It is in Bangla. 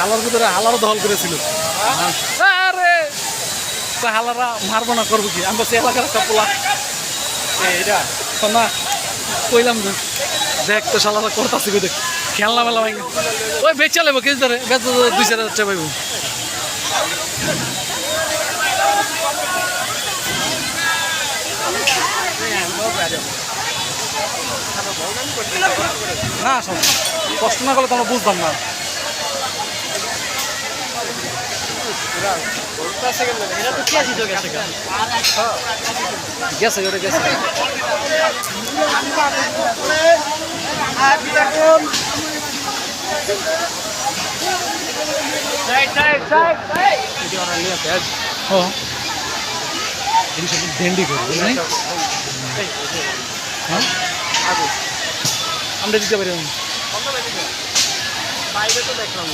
হালারা ভিতরে হালারও দখল করেছিল হালারা মারবো না, করব কি? আমরা সে এলাকার একটা এইটা না কইলাম যে, দেখ তো শালারা করতাছি দেখ। খেলনা মেলা ভাই ওই বেচা লেবো কেজি ধরে। বেচ দুই চার হাজার টাকা পাইবো। না শোন কষ্ট না করলে তো আমরা বুঝতাম না। গেছে ওটা গেছে। ও। এটি ভেন্ডি করব আমরা দিতে পারি বাইরে তো দেখলাম